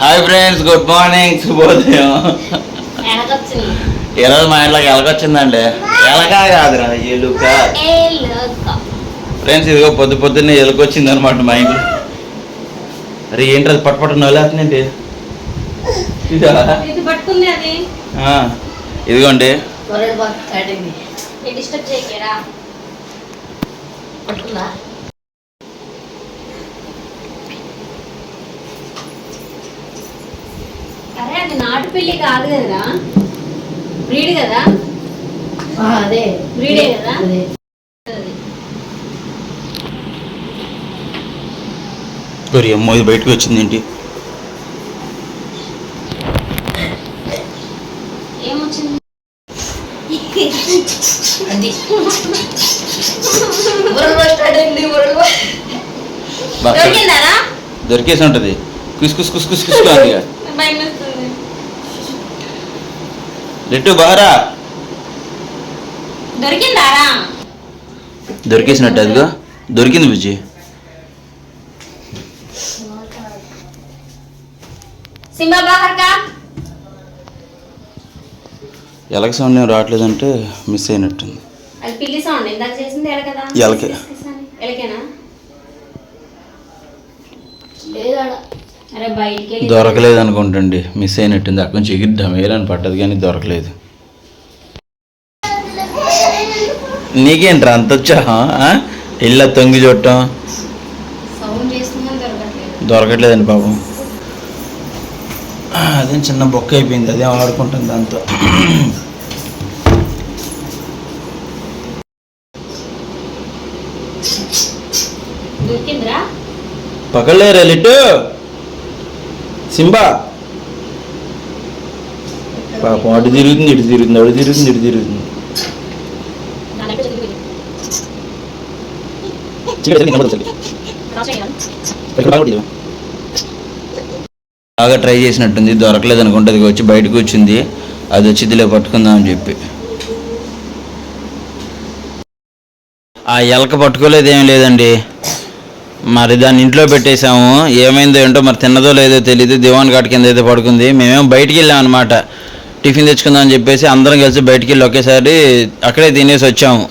Hi friends good morning శుభోదయం. ఈరోజు మా ఇంట్లోకి ఎలకొచ్చిందండి. ఎలక కాదురా ఎలుక. ఫ్రెండ్స్ ఇదిగో పొద్దు పొద్దున్నే ఎలుకొచ్చింది అనమాట మా ఇంట్లో. అరే ఏంటి అది పట్టు పట్టు నవ్వులేస్తుందండి ఇదిగోండి. పట్టుకుందా? అరే అది నాటు పిల్లి కాదు కదరా బ్రీడ్ కదా అదే బ్రీడే కదా అది. మరి అమ్మో ఇది బయటకు వచ్చింది ఏంటి దొరికేసి ఉంటుంది కుస్ కుస్ కుస్ కుస్ కుస్ ఇక భయం వేస్తుంది లిట్టు బహరా? దొరికిందారా? దొరికేసినట్టు అదిగో. దొరికింది బుజ్జి సింబా బాహర్ కా ఎలక సౌండ్ ఏం రావట్లేదంటే మిస్ అయినట్టుంది. అది పిల్లి సౌండ్. ఇందాక చేసింది ఎల కదా? ఎలకే. ఎలకేనా? దొరకలేదు అనుకుంటండి. మిస్ అయినట్టుంది. అక్కడి నుంచి ఎగిరిద్దాం. వేలని పట్టదు కానీ దొరకలేదు. నీకేంట్రా అంత వచ్చా ఇళ్ళ తొంగి చూడటం? దొరకట్లేదండి పాపం. అదేం చిన్న బొక్క అయిపోయింది. అదేం ఆడుకుంటుంది దాంతో. పకడలేరా లిట్టు? సింబా పాపం అటు తిరుగుతుంది ఇటు తిరుగుతుంది అటు తిరుగుతుంది ఇటు తిరుగుతుంది బాగా ట్రై చేసినట్టుంది దొరకలేదు అనుకుంటుంది వచ్చి బయటకు వచ్చింది అది వచ్చి ఇదిలే పట్టుకుందాం అని చెప్పి ఆ ఎలక పట్టుకోలేదు ఏం లేదండి మరి దాన్ని ఇంట్లో పెట్టేశాము. ఏమైందో ఏంటో మరి తిన్నదో లేదో తెలియదు దివాన్ కాటి కింద అయితే పడుకుంది. మేమేమో బయటికి వెళ్ళాం అనమాట టిఫిన్ తెచ్చుకుందాం అని చెప్పేసి అందరం కలిసి బయటికి వెళ్ళి ఒకేసారి అక్కడే తినేసి వచ్చాము.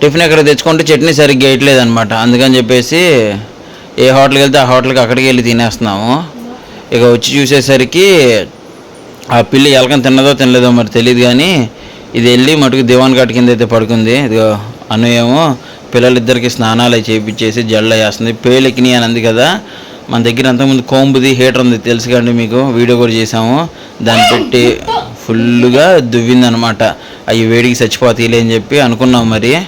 టిఫిన్ ఎక్కడ తెచ్చుకుంటే చట్నీ సరిగ్గా వేయట్లేదు అనమాట అందుకని చెప్పేసి ఏ హోటల్కి వెళ్తే ఆ హోటల్కి అక్కడికి వెళ్ళి తినేస్తున్నాము. ఇక వచ్చి చూసేసరికి ఆ పిల్లి ఎలకని తిన్నదో తినలేదో మరి తెలియదు కానీ ఇది వెళ్ళి మటుకు దివాన్ ఘాట్ కింద అయితే పడుకుంది. ఇదిగో అను ఏమో పిల్లలిద్దరికి స్నానాలు చేయించేసి జల్ల వేస్తుంది పేలెక్కిని అని అంది కదా. మన దగ్గర అంతకుముందు కోంబుది హీటర్ ఉంది. తెలుసు కండి మీకు. వీడియో కూడా చేసాము దాన్ని పెట్టి ఫుల్గా దువ్వింది అనమాట అవి వేడికి చచ్చిపోతాయిలే అని చెప్పి అనుకున్నాం మరి.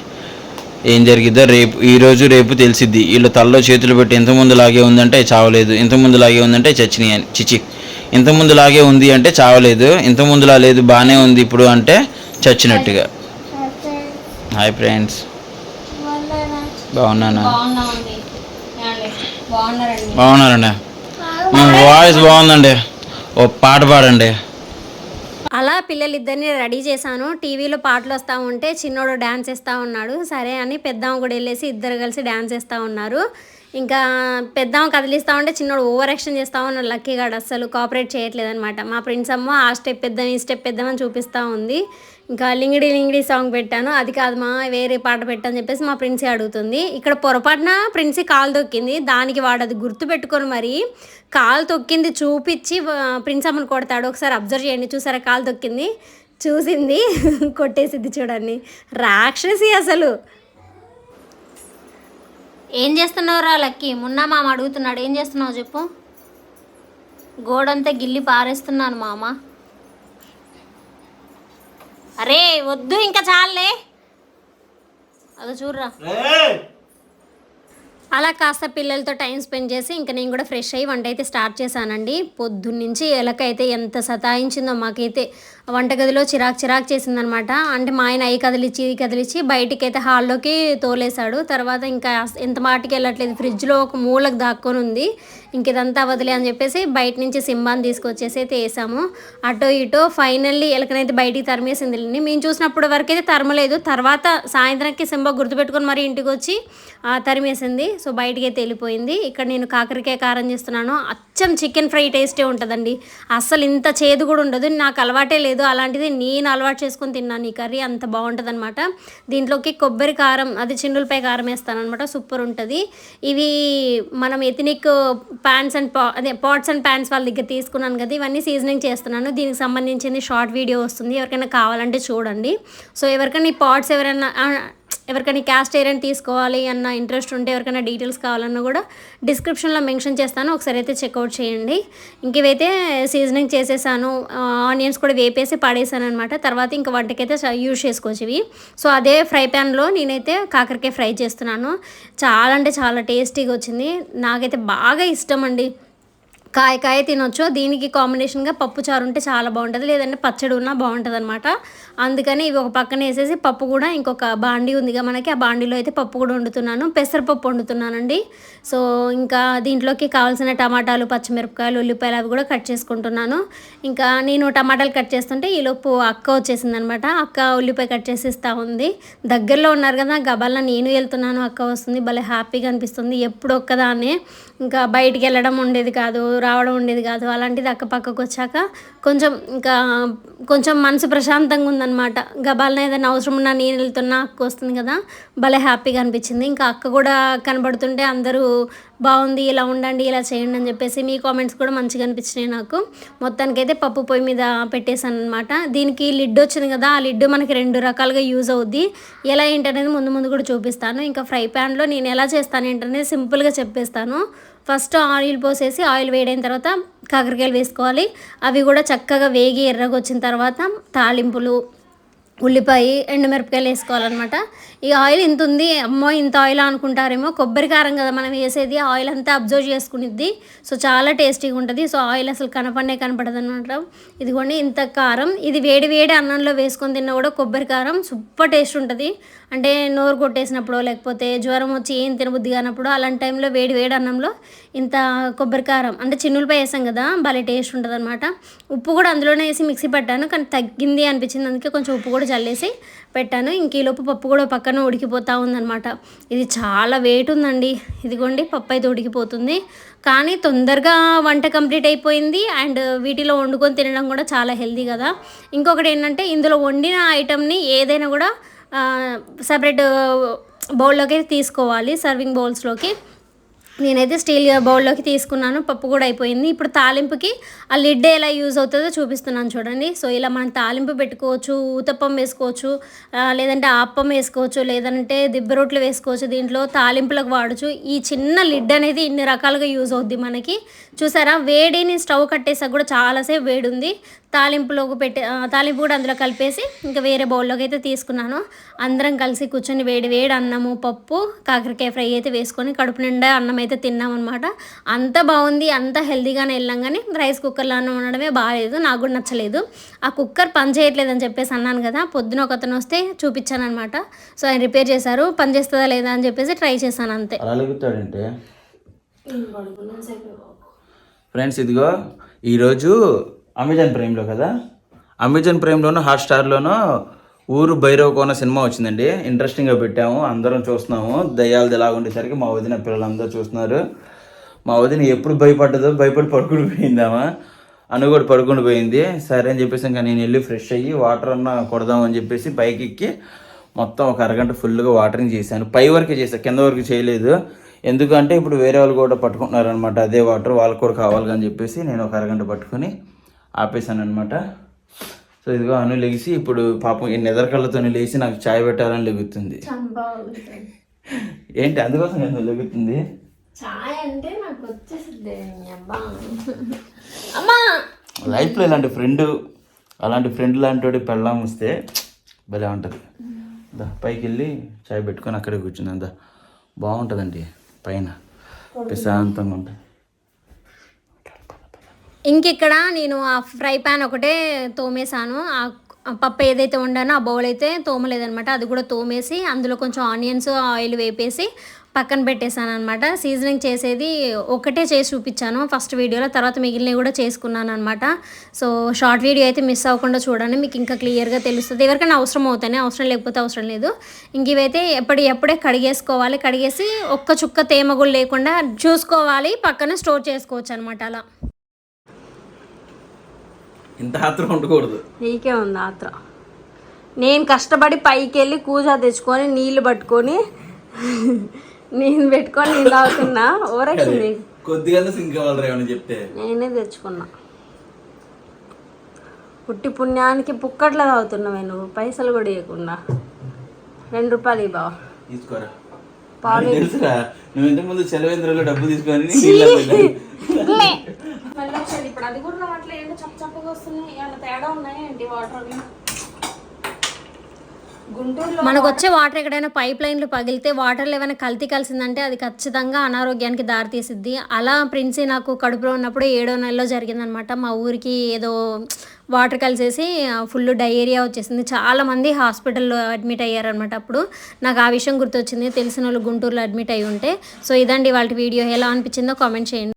ఏం జరిగిద్దో రేపు ఈ రోజు రేపు తెలిసిద్ది. వీళ్ళు తల్లో చేతులు పెట్టి ఇంత ముందు లాగే ఉందంటే చావలేదు. ఇంత ముందు లాగే ఉందంటే చచ్చినాయి అని. చిచి. ఇంత ముందు లాగే ఉంది అంటే చావలేదు. ఇంత ముందులా లేదు బాగానే ఉంది ఇప్పుడు అంటే చచ్చినట్టుగా. Hi friends బాగున్నానా? బాగున్నారండి? మీ వాయిస్ బాగుందండి. ఓ పాట పాడండి. అలా పిల్లలిద్దరిని రెడీ చేశాను. టీవీలో పాటలు వస్తూ ఉంటే చిన్నోడు డ్యాన్స్ వేస్తూ ఉన్నాడు. సరే అని పెద్దమ్మ కూడా వెళ్ళేసి ఇద్దరు కలిసి డ్యాన్స్ వేస్తూ ఉన్నారు. ఇంకా పెద్దమ్మ కదిలిస్తూ ఉంటే చిన్నోడు ఓవర్ యాక్షన్ చేస్తూ ఉన్నాడు లక్కీ గాడు అస్సలు కోఆపరేట్ చేయట్లేదు అనమాట మా ఫ్రెండ్స్ అమ్మ ఆ స్టెప్ పెద్దాం ఈ స్టెప్ పెద్దామని చూపిస్తూ ఉంది. ఇంకా లింగిడి లింగిడి సాంగ్ పెట్టాను. అది కాదు మా వేరే పాట పెట్టని చెప్పేసి మా ప్రిన్సీ అడుగుతుంది. ఇక్కడ పొరపాటున ప్రిన్సీ కాలు తొక్కింది. దానికి వాడు అది గుర్తు పెట్టుకొని మరి కాలు తొక్కింది చూపించి ప్రిన్స్ అమ్మని కొడతాడు. ఒకసారి అబ్జర్వ్ చేయండి. చూసారా? కాలు తొక్కింది. చూసింది. కొట్టేసిద్ది చూడండి. రాక్షసి అసలు. ఏం చేస్తున్నావురా లక్కీ? మున్నా మామ అడుగుతున్నాడు. ఏం చేస్తున్నావు చెప్పు. గోడంతా గిల్లి పారేస్తున్నాను మామ. అరే వద్దు ఇంకా చాలే. అదో చూడరా. అలా కాస్త పిల్లలతో టైం స్పెండ్ చేసి ఇంకా నేను కూడా ఫ్రెష్ అయ్యి వంట అయితే స్టార్ట్ చేశానండి. పొద్దున్నుంచి ఎలకైతే ఎంత సతాయించిందో మాకైతే వంటగదిలో చిరాకు చిరాకు చేసిందనమాట. అంటే మా ఆయన అవి కదిలిచ్చి ఈ కదిలిచ్చి బయటికి అయితే హాల్లోకి తోలేశాడు. తర్వాత ఇంకా ఎంత మాటికి వెళ్ళట్లేదు. ఫ్రిడ్జ్లో ఒక మూలకు దాక్కొని ఉంది. ఇంక ఇదంతా వదిలే అని చెప్పేసి బయట నుంచి సింబాన్ తీసుకొచ్చేసి అయితే వేసాము. అటో ఇటో ఫైనల్లీ ఎలకనైతే బయటికి తరిమేసింది మేము చూసినప్పుడు వరకు అయితే తరమలేదు. తర్వాత సాయంత్రానికి సింబా గుర్తుపెట్టుకొని మరి ఇంటికి వచ్చి తరిమేసింది. సో బయటికి అయితే వెళ్ళిపోయింది. ఇక్కడ నేను కాకరకాయ కారం చేస్తున్నాను. అచ్చం చికెన్ ఫ్రై టేస్టే ఉంటుందండి. అస్సలు ఇంత చేదు కూడా ఉండదు. నాకు అలవాటే లేదు. అలాంటిది నేను అలవాటు చేసుకొని తిన్నాను. ఈ కర్రీ అంత బాగుంటుంది అనమాట దీంట్లోకి కొబ్బరి కారం అది చిన్నులపై కారం వేస్తాను అనమాట సూపర్ ఉంటుంది. ఇవి మనం ఎథనిక్ ప్యాన్స్ అండ్ పా అదే పాట్స్ అండ్ ప్యాన్స్ వాళ్ళ దగ్గర తీసుకున్నాను కదా ఇవన్నీ సీజనింగ్ చేస్తున్నాను. దీనికి సంబంధించింది షార్ట్ వీడియో వస్తుంది. ఎవరికైనా కావాలంటే చూడండి. సో ఎవరికైనా ఈ పాట్స్ ఎవరైనా ఎవరికైనా క్యాస్ట్ ఐరన్ తీసుకోవాలి అన్న ఇంట్రెస్ట్ ఉంటే ఎవరికైనా డీటెయిల్స్ కావాలన్నా కూడా డిస్క్రిప్షన్లో మెన్షన్ చేస్తాను. ఒకసారి అయితే చెక్అవుట్ చేయండి. ఇంకేవైతే సీజనింగ్ చేసేసాను. ఆనియన్స్ కూడా వేపేసి పడేసాను అనమాట తర్వాత ఇంకా వంటకైతే యూజ్ చేసుకోవచ్చు ఇవి సో అదే ఫ్రై ప్యాన్లో నేనైతే కాకరకాయ ఫ్రై చేస్తున్నాను. చాలా అంటే చాలా టేస్టీగా వచ్చింది. నాకైతే బాగా ఇష్టం అండి కాయ కాయ తినొచ్చు. దీనికి కాంబినేషన్గా పప్పు చారు ఉంటే చాలా బాగుంటుంది. లేదంటే పచ్చడి ఉన్నా బాగుంటుంది అనమాట అందుకని ఇవి ఒక పక్కన వేసేసి పప్పు కూడా ఇంకొక బాండీ ఉందిగా మనకి. ఆ బాండీలో అయితే పప్పు కూడా వండుతున్నాను. పెసరపప్పు వండుతున్నానండి. సో ఇంకా దీంట్లోకి కావాల్సిన టమాటాలు పచ్చిమిరపకాయలు ఉల్లిపాయలు అవి కూడా కట్ చేసుకుంటున్నాను. ఇంకా నేను టమాటాలు కట్ చేస్తుంటే ఈలోపు అక్క వచ్చేసింది అనమాట అక్క ఉల్లిపాయ కట్ చేసి ఉంది. దగ్గరలో ఉన్నారు కదా గబల్లా నేను వెళ్తున్నాను అక్క వస్తుంది. భలే హ్యాపీగా అనిపిస్తుంది. ఎప్పుడు ఒక్కదానే ఇంకా బయటికి వెళ్ళడం ఉండేది కాదు రావడం ఉండేది కాదు. అలాంటిది అక్క పక్కకు వచ్చాక కొంచెం ఇంకా కొంచెం మనసు ప్రశాంతంగా ఉంది అనమాట గబాలన ఏదైనా అవసరం ఉన్నా నేను వెళ్తున్నా అక్క వస్తుంది కదా. భలే హ్యాపీగా అనిపించింది. ఇంకా అక్క కూడా కనబడుతుంటే అందరూ బాగుంది ఇలా ఉండండి ఇలా చేయండి అని చెప్పేసి మీ కామెంట్స్ కూడా మంచిగా అనిపించినాయి నాకు. మొత్తానికైతే పప్పు పొయ్యి మీద పెట్టేశాను అనమాట దీనికి లిడ్ వచ్చింది కదా ఆ లిడ్ మనకి రెండు రకాలుగా యూజ్ అవుద్ది. ఎలా ఏంటనేది ముందు ముందు కూడా చూపిస్తాను. ఇంకా ఫ్రై ప్యాన్లో నేను ఎలా చేస్తాను ఏంటనేది సింపుల్గా చెప్పేస్తాను. ఫస్ట్ ఆయిల్ పోసేసి ఆయిల్ వేడైన తర్వాత కాకరకాయలు వేసుకోవాలి. అవి కూడా చక్కగా వేగి ఎర్రగొచ్చిన తర్వాత తాలింపులు ఉల్లిపాయ ఎండుమిరపకాయలు వేసుకోవాలన్నమాట. ఈ ఆయిల్ ఇంత ఉంది అమ్మో ఇంత ఆయిల్ అనుకుంటారేమో. కొబ్బరి కారం కదా మనం వేసేది ఆయిల్ అంతా అబ్జర్వ్ చేసుకునిద్ది. సో చాలా టేస్టీగా ఉంటుంది. సో ఆయిల్ అసలు కనపడనే కనపడదు అనమాట ఇదిగోండి ఇంత కారం. ఇది వేడి వేడి అన్నంలో వేసుకొని తిన్నా కూడా కొబ్బరి కారం సూపర్ టేస్ట్ ఉంటుంది. అంటే నోరు కొట్టేసినప్పుడు లేకపోతే జ్వరం వచ్చి ఏం తినబుద్ధి కానప్పుడు అలాంటి టైంలో వేడి వేడి అన్నంలో ఇంత కొబ్బరి కారం. అంటే చిన్నులపై వేసాం కదా భలే టేస్ట్ ఉంటుంది అనమాట ఉప్పు కూడా అందులోనే వేసి మిక్సీ పెట్టాను కానీ తగ్గింది అనిపించింది. అందుకే కొంచెం ఉప్పు కూడా చల్లేసి పెట్టాను. ఇంక ఈలోపు పప్పు కూడా పక్కన ఉడికిపోతూ ఉందన్నమాట. ఇది చాలా వెయిట్ ఉందండి. ఇదిగోండి పప్పు అయితే ఉడికిపోతుంది. కానీ తొందరగా వంట కంప్లీట్ అయిపోయింది. అండ్ వీటిలో వండుకొని తినడం కూడా చాలా హెల్దీ కదా. ఇంకొకటి ఏంటంటే ఇందులో వండిన ఐటమ్ని ఏదైనా కూడా సపరేట్ బౌల్లోకి తీసుకోవాలి సర్వింగ్ బౌల్స్లోకి నేనైతే స్టీల్ బౌల్లోకి తీసుకున్నాను. పప్పు కూడా అయిపోయింది. ఇప్పుడు తాలింపుకి ఆ లిడ్ ఎలా యూజ్ అవుతుందో చూపిస్తున్నాను చూడండి. సో ఇలా మనం తాలింపు పెట్టుకోవచ్చు ఊతప్పం వేసుకోవచ్చు లేదంటే ఆప్పం వేసుకోవచ్చు లేదంటే దిబ్బ రొట్లు వేసుకోవచ్చు దీంట్లో తాలింపులకు వాడచ్చు. ఈ చిన్న లిడ్ అనేది ఇన్ని రకాలుగా యూజ్ అవుద్ది మనకి. చూసారా? వేడిని స్టవ్ కట్టేసాక కూడా చాలాసేపు వేడి ఉంది. తాలింపులోకి పెట్టి తాలింపు కూడా అందులో కలిపేసి ఇంకా వేరే బౌల్లోకి అయితే తీసుకున్నాను. అందరం కలిసి కూర్చొని వేడి వేడి అన్నము పప్పు కాకరకాయ ఫ్రై అయితే వేసుకొని కడుపు నిండా అన్నం అయితే తిన్నామన్నమాట. అంత బాగుంది అంత హెల్తీగానే వెళ్ళాం కానీ రైస్ కుక్కర్లో అన్నం ఉండడమే బాగాలేదు నాకు కూడా నచ్చలేదు. ఆ కుక్కర్ పని చేయట్లేదు అని చెప్పేసి అన్నాను కదా పొద్దున ఒక అతను వస్తే చూపించాను అనమాట సో ఆయన రిపేర్ చేశారు పని చేస్తుందా లేదా అని చెప్పేసి ట్రై చేశాను అంతే. ఫ్రెండ్స్ ఇదిగో ఈరోజు అమెజాన్ ప్రైమ్లో కదా? అమెజాన్ ప్రైమ్లోనూ హాట్స్టార్లోనూ ఊరు భైరవ కోన సినిమా వచ్చిందండి. ఇంట్రెస్టింగ్గా పెట్టాము అందరం చూస్తున్నాము. దయ్యాలు ఎలా ఉండేసరికి మా వదిన పిల్లలందరూ చూస్తున్నారు. మా వదిన ఎప్పుడు భయపడ్డదో భయపడి పడుకుని పోయిందామా అను కూడా పడుకుని పోయింది. సరే అని చెప్పేసి ఇంకా నేను వెళ్ళి ఫ్రెష్ అయ్యి వాటర్ అన్న కొడదామని చెప్పేసి పైకి ఎక్కి మొత్తం ఒక అరగంట ఫుల్గా వాటరింగ్ చేశాను. పై వరకే చేశాను కింద వరకు చేయలేదు. ఎందుకంటే ఇప్పుడు వేరే వాళ్ళు కూడా పట్టుకుంటున్నారు అనమాట అదే వాటర్ వాళ్ళకు కూడా కావాలి అని చెప్పేసి నేను ఒక అరగంట పట్టుకొని ఆపేశాను అనమాట సో ఇదిగో అను లెగిసి ఇప్పుడు పాపం ఈ నిద్ర కళ్ళతో లేచి నాకు చాయ్ పెట్టాలని లెగుతుంది. ఏంటి? అందుకోసం కదా లెగుతుంది? చాయ్ అంటే నాకు వచ్చేసింది అబ్బా. అమ్మా! లైఫ్లో ఇలాంటి ఫ్రెండ్ అలాంటి ఫ్రెండ్ లాంటి పెళ్ళాం వస్తే భలే ఉంటుంది. దా పైకి వెళ్ళి చాయ్ పెట్టుకొని అక్కడే కూర్చుందాం బాగుంటుందండి పైన. ప్రశాంతంగా ఉంటుంది. ఇంకిక్కడ నేను ఆ ఫ్రై పాన్ ఒకటే తోమేశాను. ఆ పప్పు ఏదైతే ఉండానో ఆ బౌల్ అయితే తోమలేదనమాట అది కూడా తోమేసి అందులో కొంచెం ఆనియన్స్ ఆయిల్ వేపేసి పక్కన పెట్టేశాను అనమాట సీజనింగ్ చేసేది ఒకటే చేసి చూపించాను ఫస్ట్ వీడియోలో తర్వాత మిగిలినవి కూడా చేసుకున్నాను అనమాట సో షార్ట్ వీడియో అయితే మిస్ అవ్వకుండా చూడండి మీకు ఇంకా క్లియర్గా తెలుస్తుంది. ఎవరికైనా అవసరం అవుతానే అవసరం లేకపోతే అవసరం లేదు. ఇంక ఇవైతే ఎప్పటి ఎప్పుడే కడిగేసుకోవాలి. కడిగేసి ఒక్క చుక్క తేమ కూడా లేకుండా చూసుకోవాలి పక్కన స్టోర్ చేసుకోవచ్చు అనమాట అలా. ఇంత ఆత్రం ఉండకూడదు. నీకే ఉంది ఆత్ర. నేను కష్టపడి పైకి వెళ్ళి కూజా తెచ్చుకొని నీళ్ళు పట్టుకొని నేను పెట్టుకొని నేను తాగుతున్నా. ఓరకింది కొద్దిగా సింక్ అవ్వాలి చెప్తే. నేనే తెచ్చుకున్నా. పుట్టి పుణ్యానికి పుక్కట్లో తాగుతున్నావే నువ్వు. పైసలు కూడా ఇవ్వకుండా రెండు రూపాయలు బావ తీసుకోరా. పాలు తెలుసురా నువ్వు ఇంతకు ముందు సెలవేంద్రలో డబ్బు తీసుకొని ఒకసారి ఇప్పుడు అది కూడా రావట్లేదు ఏంటో చప్ప చప్పగా వస్తున్నాయి. ఏమైనా తేడా ఉన్నాయా ఏంటి వాటర్ అవి? గుంటూరులో మనకు వచ్చే వాటర్ ఎక్కడైనా పైప్ లైన్లు పగిలితే వాటర్లో ఏమైనా కల్తీ కలిసిందంటే అది ఖచ్చితంగా అనారోగ్యానికి దారితీసిద్ది. అలా ప్రిన్సీ నాకు కడుపులో ఉన్నప్పుడు ఏడో నెలలో జరిగిందనమాట. మా ఊరికి ఏదో వాటర్ కలిసేసి ఫుల్ డయేరియా వచ్చేసింది. చాలా మంది హాస్పిటల్లో అడ్మిట్ అయ్యారనమాట అప్పుడు. నాకు ఆ విషయం గుర్తొచ్చింది. తెలిసిన వాళ్ళు గుంటూరులో అడ్మిట్ అయి ఉంటే సో ఇదండి వాళ్ళ వీడియో. ఎలా అనిపించిందో కామెంట్ చేయండి.